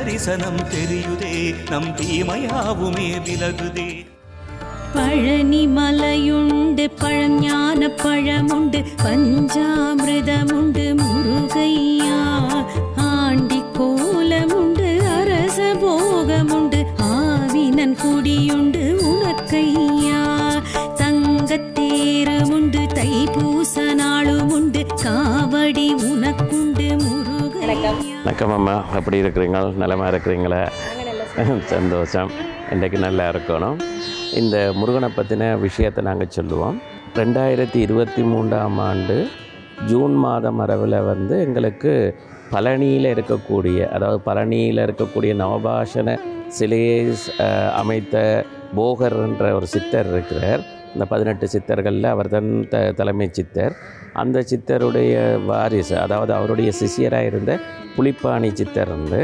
தரிசனம் தெரியுதே நம் தீமையாவுமே விலகுதே. பழனி மலையுண்டு பழஞான பழமுண்டு பஞ்சாமிரதமுண்டு முருகையா ஆண்டி கோலமுண்டு அரச போகமுண்டு ஆவினன் குடியுண்டு உனக்கையா. தங்கத்தேரமுண்டு தைப்பூச நாளுமுண்டு காவடி உனக்கு வணக்கம் அம்மா. எப்படி இருக்கிறீங்க? நலமா இருக்கிறீங்களா? சந்தோஷம். இன்றைக்கு நல்லா இருக்கணும். இந்த முருகனை பற்றின விஷயத்தை நாங்கள் சொல்லுவோம். ரெண்டாயிரத்தி இருபத்தி மூன்றாம் ஆண்டு ஜூன் மாதம் அளவில் வந்து எங்களுக்கு பழனியில் இருக்கக்கூடிய அதாவது பழனியில் இருக்கக்கூடிய நவபாஷண சிலையை அமைத்த போகர் என்ற ஒரு சித்தர் இருக்கிறார். இந்த பதினெட்டு சித்தர்களில் அவர் தான் த தலைமை சித்தர். அந்த சித்தருடைய வாரிசு அதாவது அவருடைய சிஷியராக இருந்த புலிப்பாணி சித்தர் வந்து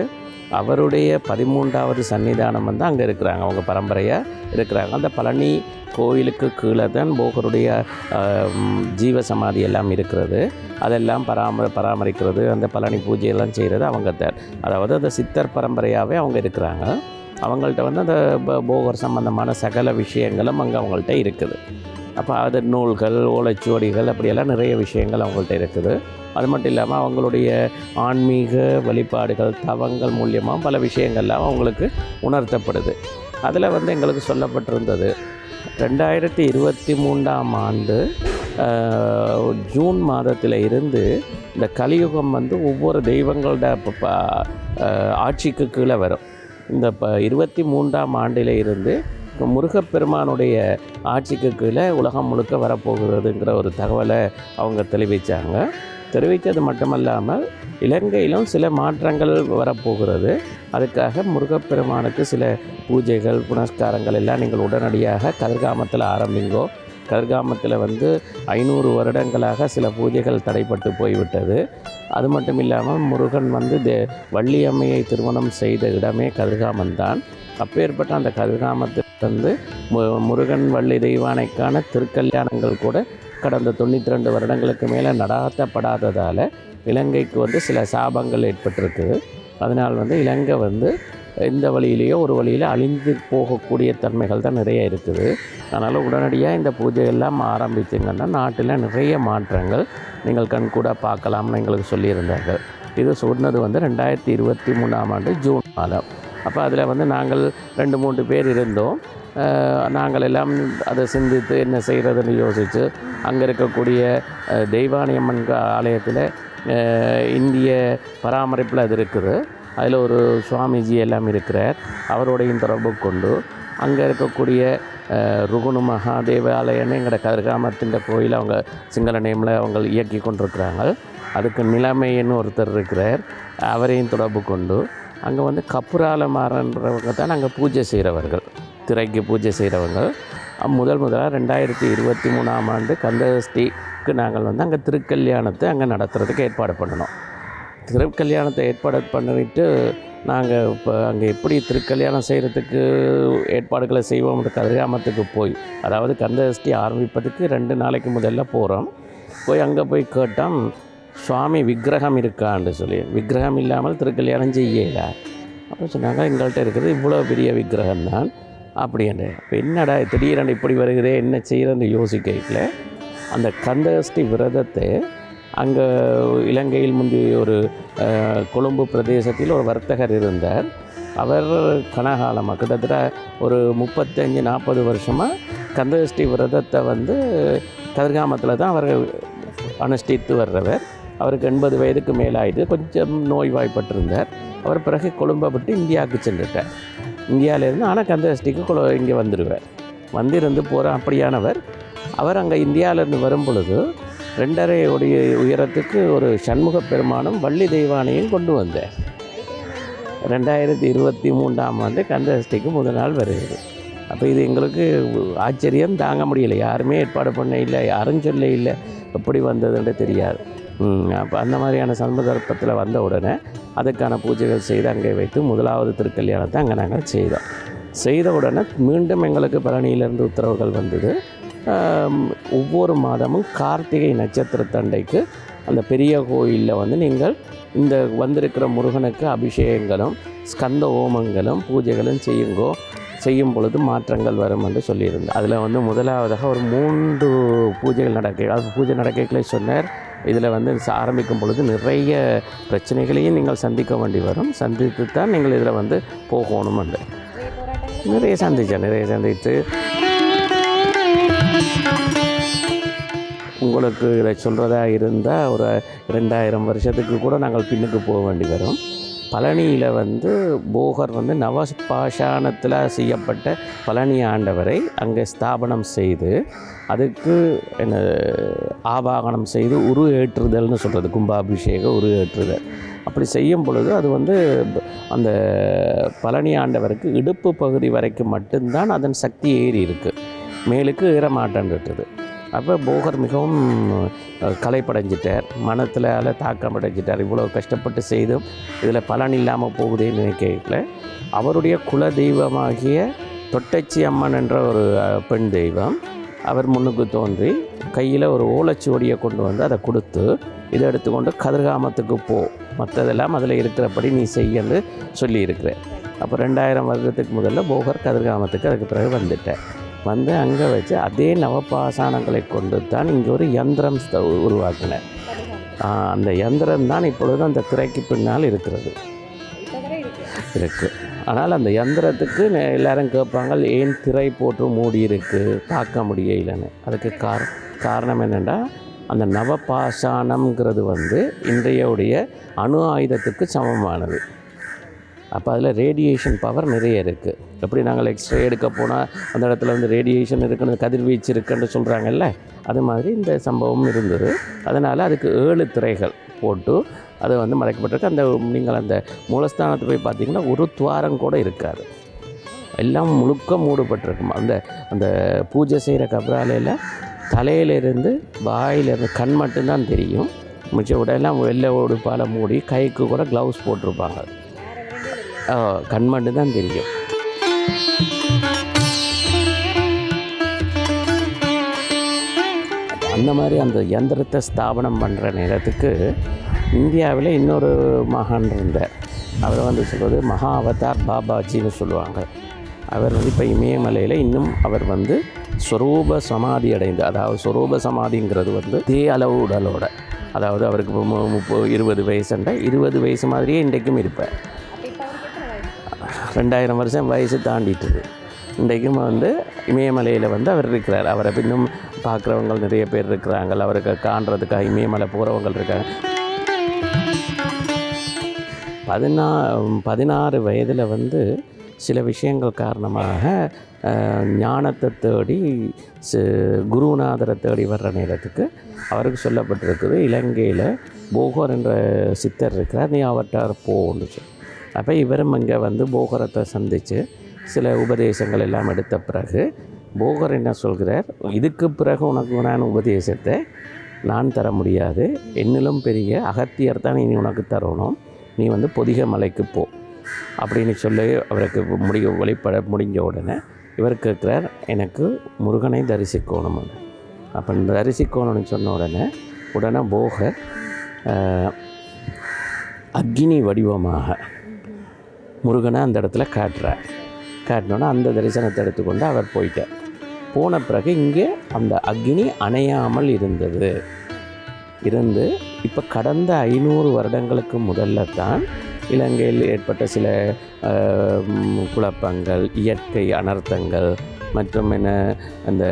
அவருடைய பதிமூன்றாவது சன்னிதானம் வந்து அங்கே இருக்கிறாங்க. அவங்க பரம்பரையாக இருக்கிறாங்க. அந்த பழனி கோயிலுக்கு கீழே தான் போகருடைய ஜீவ சமாதி எல்லாம் இருக்கிறது. அதெல்லாம் பராம பராமரிக்கிறது அந்த பழனி பூஜையெல்லாம் செய்கிறது அவங்க தான். அதாவது அந்த சித்தர் பரம்பரையாகவே அவங்க இருக்கிறாங்க. அவங்கள்ட்ட வந்து அந்த போகர் சம்பந்தமான சகல விஷயங்களும் அங்கே அவங்கள்ட்ட இருக்குது. அப்போ அது நூல்கள் ஓலைச்சுவடிகள் அப்படியெல்லாம் நிறைய விஷயங்கள் அவங்கள்ட்ட இருக்குது. அது மட்டும் இல்லாமல் அவங்களுடைய ஆன்மீக வழிபாடுகள் தவங்கள் மூலியமாக பல விஷயங்கள்லாம் அவங்களுக்கு உணர்த்தப்படுது. அதில் வந்து எங்களுக்கு சொல்லப்பட்டிருந்தது ரெண்டாயிரத்தி இருபத்தி மூன்றாம் ஆண்டு ஜூன் மாதத்தில் இருந்து இந்த கலியுகம் வந்து ஒவ்வொரு தெய்வங்களோட ப- ஆட்சிக்கு கீழே வரும். இந்த ப இருபத்தி மூன்றாம் ஆண்டில் இருந்து முருகப்பெருமானுடைய ஆட்சிக்கு கீழே உலகம் முழுக்க வரப்போகிறதுங்கிற ஒரு தகவலை அவங்க தெரிவித்தாங்க தெரிவித்தது மட்டுமல்லாமல் இலங்கையிலும் சில மாற்றங்கள் வரப்போகிறது. அதுக்காக முருகப்பெருமானுக்கு சில பூஜைகள் புனஸ்காரங்கள் எல்லாம் நீங்கள் உடனடியாக கதிர்காமத்தில் ஆரம்பிங்கோ கருகாமத்தில் வந்து ஐநூறு வருடங்களாக சில பூஜைகள் தடைப்பட்டு போய்விட்டது. அது மட்டும் இல்லாமல் முருகன் வந்து தே வள்ளியம்மையை திருமணம் செய்த இடமே கதிர்காமம் தான் அப்பேற்பட்ட அந்த கதிர்காமத்தில் வந்து மு முருகன் வள்ளி தெய்வானைக்கான திருக்கல்யாணங்கள் கூட கடந்த தொண்ணூற்றி ரெண்டு வருடங்களுக்கு மேலே நடாத்தப்படாததால் இலங்கைக்கு வந்து சில சாபங்கள் ஏற்பட்டிருக்குது அதனால் வந்து இலங்கை வந்து இந்த வழியிலேயோ ஒரு வழியில் அழிந்து போகக்கூடிய தன்மைகள் தான் நிறைய இருக்குது. அதனால் உடனடியாக இந்த பூஜை எல்லாம் ஆரம்பிச்சிங்கன்னா நாட்டில் நிறைய மாற்றங்கள் நீங்கள் கண்கூட பார்க்கலாம்னு எங்களுக்கு சொல்லியிருந்தார்கள். இது சொன்னது வந்து ரெண்டாயிரத்தி இருபத்தி மூணாம் ஆண்டு ஜூன் மாதம். அப்போ அதில் வந்து நாங்கள் ரெண்டு மூன்று பேர் இருந்தோம். நாங்கள் எல்லாம் அதை சிந்தித்து என்ன செய்கிறதுன்னு யோசித்து அங்கே இருக்கக்கூடிய தெய்வானியம்மன் க- ஆலயத்தில் இந்திய பராமரிப்பில் அது இருக்குது. அதில் ஒரு சுவாமிஜி எல்லாம் இருக்கிறார். அவரோடையும் தொடர்பு கொண்டு அங்கே இருக்கக்கூடிய ருகுணு மகாதேவாலயன்னு எங்களோட கதிர்காமத்தின் கோயில் அவங்க சிங்கள நேமில் அவங்க இயக்கி கொண்டிருக்கிறாங்க. அதுக்கு நிலைமைன்னு ஒருத்தர் இருக்கிறார். அவரையும் தொடர்பு கொண்டு அங்கே வந்து கப்புராலமாறன்றவங்க தான் அங்கே பூஜை செய்கிறவர்கள் திரைக்கு பூஜை செய்கிறவங்க முதல் முதலாக ரெண்டாயிரத்தி இருபத்தி மூணாம் ஆண்டு கந்தசஷ்டிக்கு நாங்கள் வந்து அங்கே திருக்கல்யாணத்தை அங்கே நடத்துகிறதுக்கு ஏற்பாடு பண்ணினோம் திருக்கல்யாணத்தை ஏற்பாடு பண்ணிட்டு நாங்கள் இப்போ அங்கே எப்படி திருக்கல்யாணம் செய்கிறதுக்கு ஏற்பாடுகளை செய்வோம் கதிராமத்துக்கு போய் அதாவது கந்தசஷ்டி ஆரம்பிப்பதுக்கு ரெண்டு நாளைக்கு முதல்ல போகிறோம் போய் அங்கே போய் கேட்டோம் சுவாமி விக்கிரகம் இருக்கான்னு சொல்லி விக்கிரகம் இல்லாமல் திருக்கல்யாணம் செய்யல. அப்போ சொன்னாங்க எங்கள்கிட்ட இருக்கிறது இவ்வளோ பெரிய விக்கிரகம் தான். அப்படின்னு இப்போ என்னடா திடீரென்று இப்படி வருகிறே என்ன செய்கிறேன்னு யோசிக்கல அந்த கந்தகஷ்டி விரதத்தை அங்கே இலங்கையில் முந்தி ஒரு கொழும்பு பிரதேசத்தில் ஒரு வர்த்தகர் இருந்தார். அவர் கனகாலமாக கிட்டத்தட்ட ஒரு முப்பத்தஞ்சு நாற்பது வருஷமாக கந்தகஷ்டி விரதத்தை வந்து கதிர்காமத்தில் தான் அவர் அனுஷ்டித்து வர்றவர். அவருக்கு எண்பது வயதுக்கு மேலாயிட்டு கொஞ்சம் நோய்வாய்ப்பட்டிருந்தார். அவர் பிறகு கொழும்பை விட்டு இந்தியாவுக்கு சென்றுட்டார். இந்தியாவிலேருந்து ஆனால் கந்தகஷ்டிக்கு கொல இங்கே வந்துடுவார் வந்திருந்து போகிற அப்படியானவர். அவர் அங்கே இந்தியாவிலேருந்து வரும் பொழுது ரெண்டரை உடைய உயரத்துக்கு ஒரு சண்முக பெருமானும் வள்ளி தெய்வானையும் கொண்டு வந்தேன் ரெண்டாயிரத்தி இருபத்தி மூன்றாம் ஆண்டு கந்தஷ்டிக்கு முதல் நாள் வருகிறது. அப்போ இது எங்களுக்கு ஆச்சரியம் தாங்க முடியல. யாருமே ஏற்பாடு பண்ண இல்லை யாரும் சொல்ல இல்லை. எப்படி வந்ததுன்ட்டு தெரியாது. அப்போ அந்த மாதிரியான சந்தர்ப்பத்தில் வந்த உடனே அதுக்கான பூஜைகள் செய்து அங்கே வைத்து முதலாவது திருக்கல்யாணத்தை அங்கே நாங்கள் செய்தோம். செய்த உடனே மீண்டும் எங்களுக்கு பழனியிலிருந்து உத்தரவுகள் வந்தது. ஒவ்வொரு மாதமும் கார்த்திகை நட்சத்திரத்தண்டைக்கு அந்த பெரிய கோயிலில் வந்து நீங்கள் இந்த வந்திருக்கிற முருகனுக்கு அபிஷேகங்களும் ஸ்கந்த ஹோமங்களும் பூஜைகளும் செய்யுங்கோ செய்யும் பொழுது மாற்றங்கள் வரும் என்று சொல்லியிருந்தேன் அதில் வந்து முதலாவதாக ஒரு மூன்று பூஜைகள் நடக்க அது பூஜை நடக்கலே சொன்னார். இதில் வந்து ஆரம்பிக்கும் பொழுது நிறைய பிரச்சனைகளையும் நீங்கள் சந்திக்க வேண்டி வரும். சந்தித்து தான் நீங்கள் இதில் வந்து போகணும் நிறைய சந்தித்தேன் நிறைய சந்தித்து உங்களுக்கு இதை சொல்கிறதா இருந்தால் ஒரு ரெண்டாயிரம் வருஷத்துக்கு கூட நாங்கள் பின்னுக்கு போக வேண்டி வரும். பழனியில் வந்து போகர் வந்து நவபாஷாணத்தில் செய்யப்பட்ட பழனி ஆண்டவரை அங்கே ஸ்தாபனம் செய்து அதுக்கு என்ன ஆபாகனம் செய்து உரு ஏற்றுதல்னு சொல்கிறது கும்பாபிஷேக உரு ஏற்றுதல். அப்படி செய்யும் பொழுது அது வந்து அந்த பழனி ஆண்டவருக்கு இடுப்பு பகுதி வரைக்கும் மட்டும்தான் அதன் சக்தி ஏறி இருக்குது மேலுக்கு ஏற மாட்டேன்றது அப்போ போகர் மிகவும் கலைப்படைஞ்சிட்டார் மனத்தில் தாக்கம் அடைஞ்சிட்டார். இவ்வளோ கஷ்டப்பட்டு செய்தும் இதில் பலன் இல்லாமல் போகுதேன்னு நினைக்கல. அவருடைய குல தெய்வமாகிய தொட்டச்சி அம்மன் என்ற ஒரு பெண் தெய்வம். அவர் முன்னுக்கு தோன்றி கையில் ஒரு ஓலைச்சுவடியை கொண்டு வந்து அதை கொடுத்து இதை எடுத்துக்கொண்டு கதிர்காமத்துக்கு போ. மற்றதெல்லாம் அதில் இருக்கிறபடி நீ செய்யன்னு சொல்லியிருக்கிறேன் அப்போ ரெண்டாயிரம் வருடத்துக்கு முதல்ல போகர் கதிர்காமத்துக்கு அதுக்கு பிறகு வந்துட்டேன் வந்து அங்கே வச்சு அதே நவபாசானங்களை கொண்டு தான் இங்கே ஒரு யந்திரம் உருவாக்கினேன் அந்த யந்திரம் தான் இப்பொழுது அந்த திரைக்கு பின்னால் இருக்கிறது. இருக்குது ஆனால் அந்த யந்திரத்துக்கு எல்லோரும் எல்லாரும் கேட்பாங்க ஏன் திரை போட்டு மூடி இருக்கு? பார்க்க முடியலைன்னு. அதுக்கு கார காரணம் என்னென்னா அந்த நவபாஷாணம்ங்கிறது வந்து இன்றைய அணு ஆயுதத்துக்கு சமமானது. அப்போ அதில் ரேடியேஷன் பவர் நிறைய இருக்குது எப்படி நாங்கள் எக்ஸ்ரே எடுக்க போனால் அந்த இடத்துல வந்து ரேடியேஷன் இருக்குன்னு கதிர்வீச்சு இருக்குன்னு சொல்கிறாங்கல்ல அது மாதிரி இந்த சம்பவம் இருந்தது. அதனால் அதுக்கு ஏழு திரைகள் போட்டு அதை வந்து மறைக்கப்பட்டிருக்கு. அந்த நீங்கள் அந்த மூலஸ்தானத்தை போய் பார்த்தீங்கன்னா ஒரு துவாரம் கூட இருக்காது. எல்லாம் முழுக்க மூடப்பட்டிருக்கும். அந்த அந்த பூஜை செய்கிற கபராலையில் தலையிலிருந்து வாயிலிருந்து கண் மட்டும்தான் தெரியும். மிச்ச உடலாம் வெள்ளை உடுப்பால் மூடி கைக்கு கூட க்ளவுஸ் போட்டிருப்பாங்க. கண் மட்டும்தான் தெரியும் அந்த மாதிரி அந்த இயந்திரத்தை ஸ்தாபனம் பண்ணுற நேரத்துக்கு இந்தியாவில் இன்னொரு மகான் இருந்தார். அவர் வந்து சொல்வது மகா அவதார் பாபாஜின்னு சொல்லுவாங்க. அவர் வந்து இப்போ இமயமலையில் இன்னும் அவர் வந்து ஸ்வரூப சமாதி அடைந்து அதாவது ஸ்வரூப சமாதிங்கிறது வந்து தே அளவு உடலோட. அதாவது அவருக்கு இப்போ மு- முப்பது இருபது வயசுன்ற இருபது வயசு மாதிரியே இன்றைக்கும் இருப்பார். ரெண்டாயிரம் வருஷம் வயசு தாண்டிட்டுது. இன்றைக்கும் வந்து இமயமலையில் வந்து அவர் இருக்கிறார். அவரை இன்னும் பார்க்குறவங்க நிறைய பேர் இருக்கிறாங்க அவருக்கு காண்றதுக்காக இமயமலை போகிறவங்க இருக்காங்க. பதினா பதினாறு வயதில் வந்து சில விஷயங்கள் காரணமாக ஞானத்தை தேடி குருநாதரை தேடி வர்ற நேரத்துக்கு அவருக்கு சொல்லப்பட்டிருக்குது இலங்கையில் போகோர் என்ற சித்தர் இருக்கிறார் நீ அவர்கிட்ட போன்னு சொல்லி. அப்போ இவரும் இங்கே வந்து போகரத்தை சந்தித்து சில உபதேசங்கள் எல்லாம் எடுத்த பிறகு போகர் என்ன சொல்கிறார்? இதுக்கு பிறகு உனக்கு நான் உபதேசத்தை நான் தர முடியாது. என்னிலும் பெரிய அகத்தியர் தான் இனி உனக்கு தரணும். நீ வந்து பொதிக மலைக்கு போ. அப்படின்னு சொல்லி அவருக்கு முடிய வெளிப்பட முடிஞ்ச உடனே இவர் கேட்குறார் எனக்கு முருகனை தரிசிக்கணும் அப்போ தரிசிக்கணும்னு சொன்ன உடனே உடனே போகர் அக்னி வடிவமாக முருகனை அந்த இடத்துல காட்டுறார். காட்டினோன்னா அந்த தரிசனத்தை எடுத்துக்கொண்டு அவர் போயிட்டார். போன பிறகு இங்கே அந்த அக்னி அணையாமல் இருந்தது. இருந்து இப்போ கடந்த ஐநூறு வருடங்களுக்கு முதல்ல தான் இலங்கையில் ஏற்பட்ட சில குழப்பங்கள் இயற்கை அனர்த்தங்கள் மற்றும் என்ன அந்த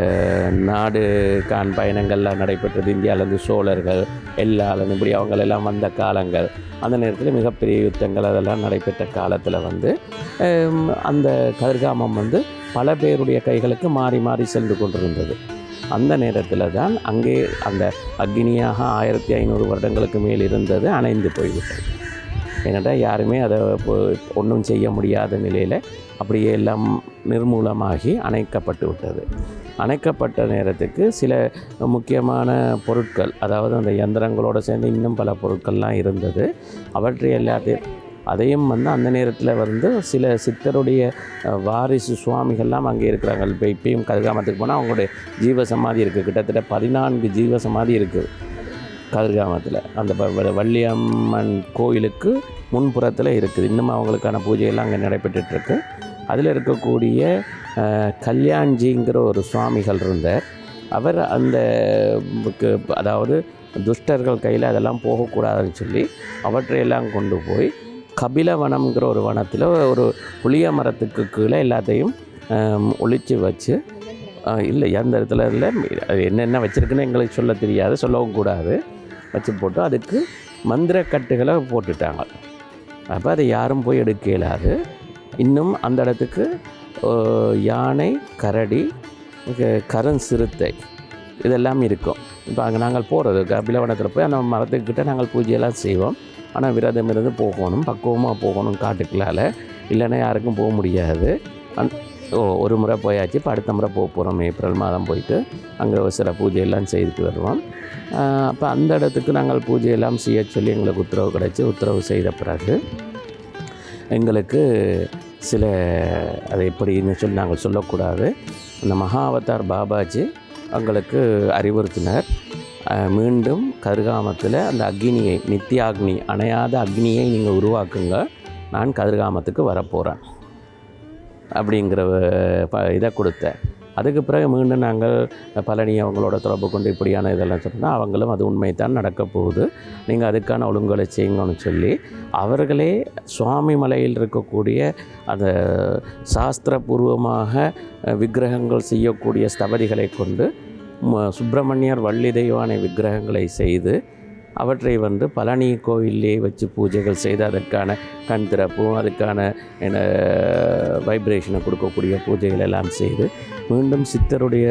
நாடு கான் பயணங்கள்லாம் நடைபெற்றது. இந்தியாவிலேருந்து சோழர்கள் எல்லாரும் இப்படி அவங்களெல்லாம் வந்த காலங்கள். அந்த நேரத்தில் மிகப்பெரிய யுத்தங்கள் அதெல்லாம் நடைபெற்ற காலத்தில் வந்து அந்த கதிர்காமம் வந்து பல பேருடைய கைகளுக்கு மாறி மாறி சென்று கொண்டிருந்தது. அந்த நேரத்தில் தான் அங்கே அந்த அக்னியாக ஆயிரத்தி ஐநூறு வருடங்களுக்கு மேல் இருந்தது அணைந்து போய்விட்டது. ஏன்னாட்டால் யாருமே அதை ஒன்றும் செய்ய முடியாத நிலையில் அப்படியே எல்லாம் நிர்மூலமாகி அணைக்கப்பட்டு விட்டது. அணைக்கப்பட்ட நேரத்துக்கு சில முக்கியமான பொருட்கள் அதாவது அந்த இயந்திரங்களோடு சேர்ந்து இன்னும் பல பொருட்கள்லாம் இருந்தது. அவற்றை எல்லாத்தையும் அதையும் வந்து அந்த நேரத்தில் வந்து சில சித்தருடைய வாரிசு சுவாமிகள்லாம் அங்கே இருக்கிறாங்க இப்போ இப்பயும் கருகாமத்துக்கு போனால் அவங்களுடைய ஜீவ சமாதி இருக்குது கிட்டத்தட்ட பதினான்கு ஜீவ சமாதி இருக்குது கதிர்காமத்தில். அந்த ப- வள்ளியம்மன் கோயிலுக்கு முன்புறத்தில் இருக்குது. இன்னும் அவங்களுக்கான பூஜையெல்லாம் அங்கே நடைபெற்றுட்ருக்கு. அதில் இருக்கக்கூடிய கல்யாண்ஜிங்கிற ஒரு சுவாமிகள் இருந்தார். அவர் அந்த அதாவது துஷ்டர்கள் கையில் அதெல்லாம் போகக்கூடாதுன்னு சொல்லி அவற்றையெல்லாம் கொண்டு போய் கபிலவனம்ங்கிற ஒரு வனத்தில் ஒரு புளிய மரத்துக்கு கீழே எல்லாத்தையும் ஒழித்து வச்சு இல்லை எந்த இடத்துல இல்லை அது என்னென்ன வச்சுருக்குன்னு எங்களுக்கு சொல்ல தெரியாது சொல்லவும் கூடாது. வச்சு போட்டு அதுக்கு மந்திரக்கட்டுகளை போட்டுட்டாங்க. அப்போ அதை யாரும் போய் எடுக்க இயலாது. இன்னும் அந்த இடத்துக்கு யானை கரடி க- கருஞ்சிறுத்தை இதெல்லாம் இருக்கும். இப்போ அங்கே நாங்கள் போகிறது கபிலவனத்தில் போய் அந்த மரத்துக்கிட்ட நாங்கள் பூஜையெல்லாம் செய்வோம். ஆனால் விரதம் இருந்து போகணும் பக்குவமாக போகணும் காட்டுக்குள்ளால் இல்லைன்னா யாருக்கும் போக முடியாது. அந் ஓ ஒரு முறை போயாச்சு. இப்போ அடுத்த முறை போக போகிறோம் ஏப்ரல் மாதம் போயிட்டு அங்கே சில பூஜையெல்லாம் செய்துட்டு வருவோம். அப்போ அந்த இடத்துக்கு நாங்கள் பூஜையெல்லாம் செய்ய சொல்லி எங்களுக்கு உத்தரவு கிடச்சி உத்தரவு செய்த பிறகு எங்களுக்கு சில அதை எப்படின்னு சொல்லி நாங்கள் சொல்லக்கூடாது. அந்த மகா அவதார் பாபாஜி எங்களுக்கு அறிவுறுத்தினர். மீண்டும் கருகாமத்தில் அந்த அக்னியை நித்தியாக்னி அணையாத அக்னியை நீங்கள் உருவாக்குங்க. நான் கதிர்காமத்துக்கு வரப்போகிறேன் அப்படிங்கிற இதை கொடுத்தேன். அதுக்கு பிறகு மீண்டும் நாங்கள் பழனி அவங்களோட தொடர்பு கொண்டு இப்படியான இதெல்லாம் சொன்னால் அவங்களும் அது உண்மைதான் நடக்க போகுது. நீங்கள் அதுக்கான ஒழுங்குகளை செய்யுங்கன்னு சொல்லி அவர்களே சுவாமி மலையில் இருக்கக்கூடிய அந்த சாஸ்திரபூர்வமாக விக்கிரகங்கள் செய்யக்கூடிய ஸ்தபதிகளை கொண்டு சுப்பிரமணியர் வள்ளி தெய்வானை விக்கிரகங்களை செய்து அவற்றை வந்து பழனி கோயிலே வச்சு பூஜைகள் செய்து அதற்கான கண் திறப்பும் அதுக்கான என்ன வைப்ரேஷனை கொடுக்கக்கூடிய பூஜைகள் எல்லாம் செய்து மீண்டும் சித்தருடைய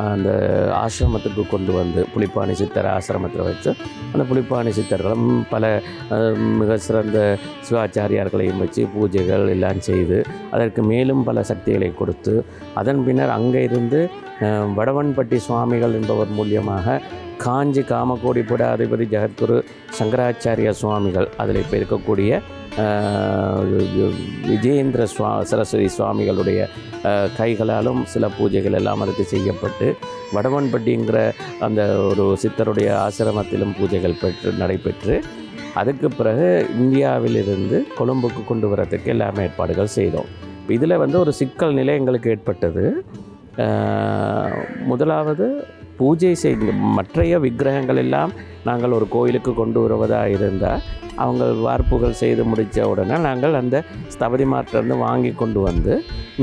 அந்த ஆசிரமத்துக்கு கொண்டு வந்து புலிப்பாணி சித்தர் ஆசிரமத்தில் வச்சு அந்த புலிப்பாணி சித்தர்களும் பல மிக சிறந்த சிவாச்சாரியார்களையும் வச்சு பூஜைகள் எல்லாம் செய்து அதற்கு மேலும் பல சக்திகளை கொடுத்து அதன் பின்னர் அங்கே இருந்து வடவன்பட்டி சுவாமிகள் என்பவர் மூலியமாக காஞ்சி காமகோடி புடாதிபதி ஜெகத்குரு சங்கராச்சாரிய சுவாமிகள். அதில் இப்போ இருக்கக்கூடிய விஜயேந்திர சுவா சரஸ்வதி சுவாமிகளுடைய கைகளாலும் சில பூஜைகள் எல்லாம் அதுக்கு செய்யப்பட்டு வடவன்பட்டிங்கிற அந்த ஒரு சித்தருடைய ஆசிரமத்திலும் பூஜைகள் பெற்று நடைபெற்று அதுக்கு பிறகு இந்தியாவிலிருந்து கொழும்புக்கு கொண்டு வரத்துக்கு எல்லாமே ஏற்பாடுகள் செய்தோம். இதில் வந்து ஒரு சிக்கல் நிலை எங்களுக்கு ஏற்பட்டது. முதலாவது பூஜை செய்து மற்றைய விக்கிரகங்கள் எல்லாம் நாங்கள் ஒரு கோயிலுக்கு கொண்டு வருவதாக இருந்தால் அவங்க வார்ப்புகள் செய்து முடித்த உடனே நாங்கள் அந்த ஸ்தபதி மாட்டிலேருந்து வாங்கி கொண்டு வந்து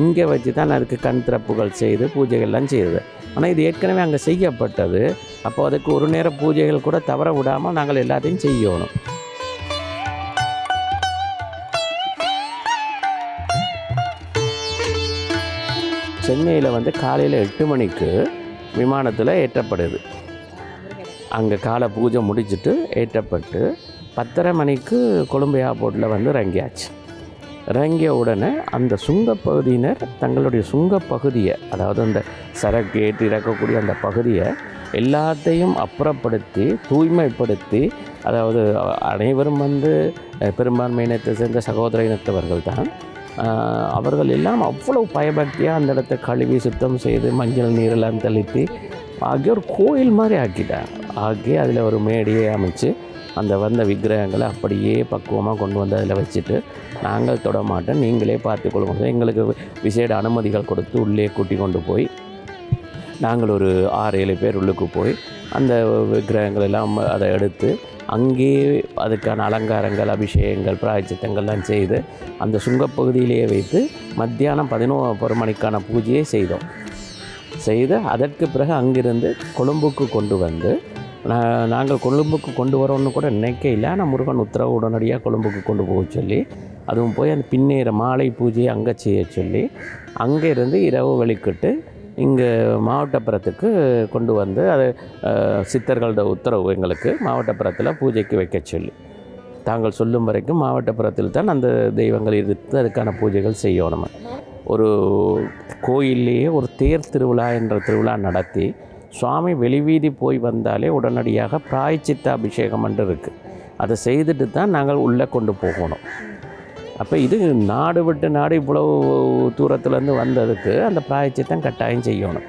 இங்கே வச்சு தான் அதுக்கு கண் திறப்புகள் செய்து பூஜைகள்லாம் செய்யுது ஆனால் இது ஏற்கனவே அங்கே செய்யப்பட்டது. அப்போ அதுக்கு ஒரு நேர பூஜைகள் கூட தவற விடாமல் நாங்கள் எல்லாத்தையும் செய்யணும். சென்னையில் வந்து காலையில் எட்டு மணிக்கு விமானத்தில் ஏற்றப்படுது. அங்கே காலை பூஜை முடிச்சுட்டு ஏற்றப்பட்டு பத்தரை மணிக்கு கொழும்பு ஏர்போர்ட்டில் வந்து இறங்கியாச்சு. இறங்கிய உடனே அந்த சுங்கப்பகுதியினர் தங்களுடைய சுங்கப்பகுதியை அதாவது அந்த சரக்கு ஏற்றி இறக்கக்கூடிய அந்த பகுதியை எல்லாத்தையும் அப்புறப்படுத்தி தூய்மைப்படுத்தி அதாவது அனைவரும் வந்து பெரும்பான்மை இனத்தை சேர்ந்த சகோதர இனத்தவர்கள் தான் அவர்கள் எல்லாம் அவ்வளவு பயபக்தியாக அந்த இடத்த கழுவி சுத்தம் செய்து மஞ்சள் நீரெல்லாம் தெளித்து ஆகிய ஒரு கோயில் மாதிரி ஆக்கிட்டாங்க ஆக்கி அதில் ஒரு மேடையை அமைச்சு அந்த வந்த விக்கிரகங்களை அப்படியே பக்குவமாக கொண்டு வந்து அதில் வச்சுட்டு நாங்கள் தொட மாட்டோம் நீங்களே பார்த்துக்கொள்ளுங்க எங்களுக்கு விசேட அனுமதிகள் கொடுத்து உள்ளே கூட்டி கொண்டு போய் நாங்கள் ஒரு ஆறு ஏழு பேர் உள்ளுக்கு போய் அந்த விக்கிரகங்கள் எல்லாம் அதை எடுத்து அங்கேயே அதுக்கான அலங்காரங்கள் அபிஷேகங்கள் பிராய்ச்சித்தங்கள்லாம் செய்து அந்த சுங்கப்பகுதியிலேயே வைத்து மத்தியானம் பதினோரு மணிக்கான பூஜையை செய்தோம். செய்து அதற்கு பிறகு அங்கிருந்து கொழும்புக்கு கொண்டு வந்து நாங்கள் கொழும்புக்கு கொண்டு வரோன்னு கூட நினைக்கையில் ஆனால் முருகன் உத்தரவு உடனடியாக கொழும்புக்கு கொண்டு போக சொல்லி அதுவும் போய் அந்த பின்னேற மாலை பூஜையை அங்கே செய்ய சொல்லி அங்கே இருந்து இரவு வெளிக்கிட்டு இங்கே மாவட்டப்புறத்துக்கு கொண்டு வந்து அது சித்தர்களோட உத்தரவு எங்களுக்கு மாவட்டப்புறத்தில் பூஜைக்கு வைக்க சொல்லி. தாங்கள் சொல்லும் வரைக்கும் மாவட்டப்புறத்தில் தான் அந்த தெய்வங்கள் இருந்து அதுக்கான பூஜைகள் செய்யணும். ஒரு கோயில்லையே ஒரு தேர் திருவிழா என்ற திருவிழா நடத்தி சுவாமி வெளிவீதி போய் வந்தாலே உடனடியாக பிராய்ச்சித்த அபிஷேகம் என்று இருக்குது அதை செய்துட்டு தான் நாங்கள் உள்ளே கொண்டு போகணும். அப்போ இது நாடு விட்டு நாடு இவ்வளோ தூரத்துலேருந்து வந்ததுக்கு அந்த பிராயச்சித்தம் கட்டாயம் செய்யணும்.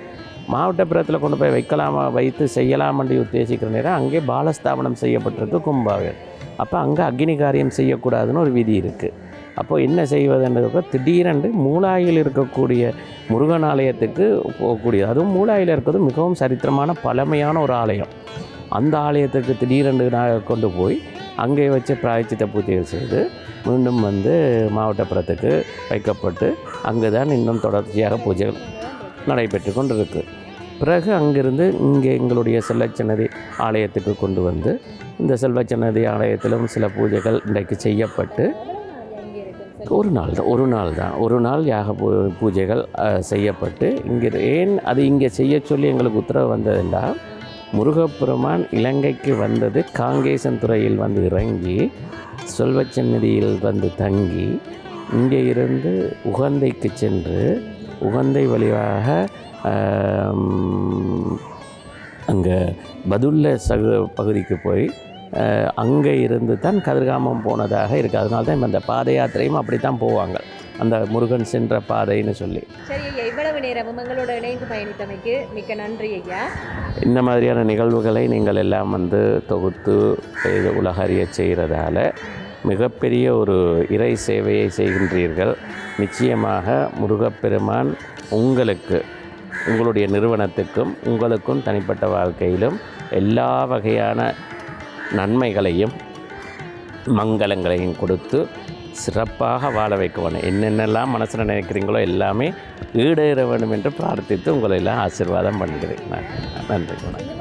மாவட்டப்புறத்தில் கொண்டு போய் வைக்கலாமா வைத்து செய்யலாமன்னு உத்தேசிக்கிற நேரம் அங்கே பாலஸ்தாபனம் செய்யப்பட்டிருக்கு கும்பாவில் அப்போ அங்கே அக்னி காரியம் செய்யக்கூடாதுன்னு ஒரு விதி இருக்குது அப்போ என்ன செய்வதுன்றதுக்கு திடீரென்று மூலாயில் இருக்கக்கூடிய முருகன் ஆலயத்துக்கு போகக்கூடிய அதுவும் மூலாயில் இருக்கிறது மிகவும் சரித்திரமான பழமையான ஒரு ஆலயம். அந்த ஆலயத்துக்கு திடீரென்று நான் கொண்டு போய் அங்கே வச்சு பிராய்ச்சித்த பூஜைகள் செய்து மீண்டும் வந்து மாவட்டப்புறத்துக்கு வைக்கப்பட்டு அங்கே தான் இன்னும் தொடர்ச்சியாக பூஜைகள் நடைபெற்று கொண்டிருக்கு. பிறகு அங்கிருந்து இங்கே எங்களுடைய செல்லச்சன்னதி ஆலயத்துக்கு கொண்டு வந்து இந்த செல்வச்சன்னதி ஆலயத்திலும் சில பூஜைகள் இன்றைக்கு செய்யப்பட்டு ஒரு நாள் தான் ஒரு நாள் தான் ஒரு நாள் யாக பூ பூஜைகள் செய்யப்பட்டு இங்கே ஏன் அது இங்கே செய்ய சொல்லி எங்களுக்கு உத்தரவு வந்ததுன்னா முருகப்பெருமான் இலங்கைக்கு வந்தது காங்கேசன் துறையில் வந்து இறங்கி சொல்வச்சன்னதியில் வந்து தங்கி இங்கே இருந்து உகந்தைக்கு சென்று உகந்தை வழியாக அங்கே பதுல்ல சகு பகுதிக்கு போய் அங்கே இருந்து தான் கதிர்காமம் போனதாக இருக்குது அதனால தான் இந்த பாத யாத்திரையும் அப்படி தான் போவாங்க. அந்த முருகன் சென்ற பாதைன்னு சொல்லி. சரி ஐயா இவ்வளவு நேரமும் எங்களோட இணைந்து பயணித்தமைக்கு மிக்க நன்றி ஐயா. இந்த மாதிரியான நிகழ்வுகளை நீங்கள் எல்லாம் வந்து தொகுத்து இது உலக அறியச் செய்கிறதால மிகப்பெரிய ஒரு இறை சேவையை செய்கின்றீர்கள். நிச்சயமாக முருகப்பெருமான் உங்களுக்கு உங்களுடைய நிறுவனத்துக்கும் உங்களுக்கும் தனிப்பட்ட வாழ்க்கையிலும் எல்லா வகையான நன்மைகளையும் மங்களங்களையும் கொடுத்து சிறப்பாக வாழ வைக்க வேணும் என்னென்னலாம் மனசில் நினைக்கிறீங்களோ எல்லாமே ஈடேற வேண்டும் என்று பிரார்த்தித்து உங்களை எல்லாம் ஆசீர்வாதம் பண்ணுகிறேன். நான் நன்றி வணக்கம்